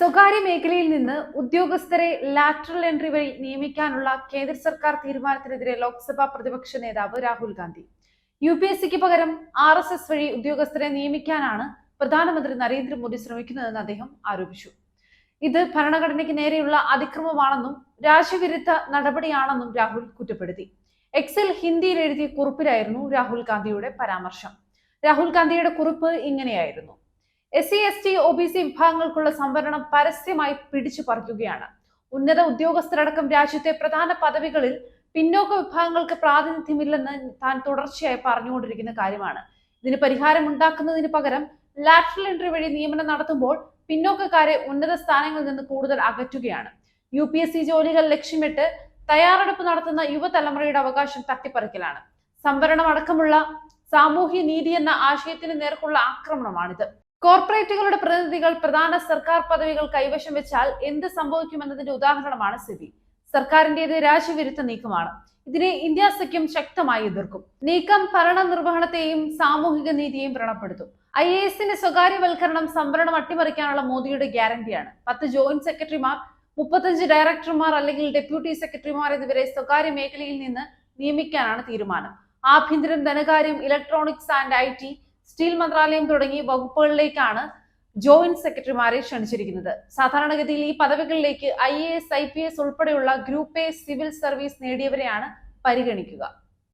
സ്വകാര്യ മേഖലയിൽ നിന്ന് ഉദ്യോഗസ്ഥരെ ലാറ്ററൽ എൻട്രി വഴി നിയമിക്കാനുള്ള കേന്ദ്ര സർക്കാർ തീരുമാനത്തിനെതിരെ ലോക്സഭാ പ്രതിപക്ഷ നേതാവ് Rahul Gandhi. U P S സിക്ക് പകരം ആർ എസ് എസ് വഴി ഉദ്യോഗസ്ഥരെ നിയമിക്കാനാണ് പ്രധാനമന്ത്രി നരേന്ദ്രമോദി ശ്രമിക്കുന്നതെന്ന് അദ്ദേഹം ആരോപിച്ചു. ഇത് ഭരണഘടനയ്ക്ക് നേരെയുള്ള അതിക്രമമാണെന്നും രാജ്യവിരുദ്ധ നടപടിയാണെന്നും രാഹുൽ കുറ്റപ്പെടുത്തി. എക്സിൽ ഹിന്ദിയിൽ എഴുതിയ കുറിപ്പിലായിരുന്നു രാഹുൽ ഗാന്ധിയുടെ പരാമർശം. രാഹുൽ ഗാന്ധിയുടെ കുറിപ്പ് ഇങ്ങനെയായിരുന്നു. S C S T O B C വിഭാഗങ്ങൾക്കുള്ള സംവരണം പരസ്യമായി പിടിച്ചു പറിക്കുകയാണ്. ഉന്നത ഉദ്യോഗസ്ഥരടക്കം രാജ്യത്തെ പ്രധാന പദവികളിൽ പിന്നോക്ക വിഭാഗങ്ങൾക്ക് പ്രാതിനിധ്യമില്ലെന്ന് താൻ തുടർച്ചയായി പറഞ്ഞുകൊണ്ടിരിക്കുന്ന കാര്യമാണ്. ഇതിന് പരിഹാരം ഉണ്ടാക്കുന്നതിന് പകരം ലാറ്ററൽ എൻട്രി വഴി നിയമനം നടത്തുമ്പോൾ പിന്നോക്കക്കാരെ ഉന്നത സ്ഥാനങ്ങളിൽ നിന്ന് കൂടുതൽ അകറ്റുകയാണ്. യു പി എസ് സി ജോലികൾ ലക്ഷ്യമിട്ട് തയ്യാറെടുപ്പ് നടത്തുന്ന യുവതലമുറയുടെ അവകാശം തട്ടിപ്പറിക്കലാണ്. സംവരണം അടക്കമുള്ള സാമൂഹ്യ നീതി എന്ന ആശയത്തിന് നേർക്കുള്ള ആക്രമണമാണിത്. കോർപ്പറേറ്റുകളുടെ പ്രതിനിധികൾ പ്രധാന സർക്കാർ പദവികൾ കൈവശം വെച്ചാൽ എന്ത് സംഭവിക്കുമെന്നതിന്റെ ഉദാഹരണമാണ് സെബി. സർക്കാരിന്റേത് രാജ്യവിരുദ്ധ നീക്കമാണ്. ഇതിനെ ഇന്ത്യ സഖ്യം ശക്തമായി എതിർക്കും. നീക്കം ഭരണ നിർവഹണത്തെയും സാമൂഹിക നീതിയെയും വ്രണപ്പെടുത്തും. ഐ എ എസിന്റെ സ്വകാര്യവൽക്കരണം സംവരണം അട്ടിമറിക്കാനുള്ള മോദിയുടെ ഗ്യാരണ്ടിയാണ്. പത്ത് ജോയിന്റ് സെക്രട്ടറിമാർ മുപ്പത്തഞ്ച് ഡയറക്ടർമാർ അല്ലെങ്കിൽ ഡെപ്യൂട്ടി സെക്രട്ടറിമാർ എന്നിവരെ സ്വകാര്യ മേഖലയിൽ നിന്ന് നിയമിക്കാനാണ് തീരുമാനം. ആഭ്യന്തരം ധനകാര്യം ഇലക്ട്രോണിക്സ് ആൻഡ് ഐ സ്റ്റീൽ മന്ത്രാലയം തുടങ്ങി വകുപ്പുകളിലേക്കാണ് ജോയിന്റ് സെക്രട്ടറിമാരെ ക്ഷണിച്ചിരിക്കുന്നത്. സാധാരണഗതിയിൽ ഈ പദവികളിലേക്ക് I A S I P S ഉൾപ്പെടെയുള്ള ഗ്രൂപ്പ് എ സിവിൽ സർവീസ് നേടിയവരെയാണ് പരിഗണിക്കുക.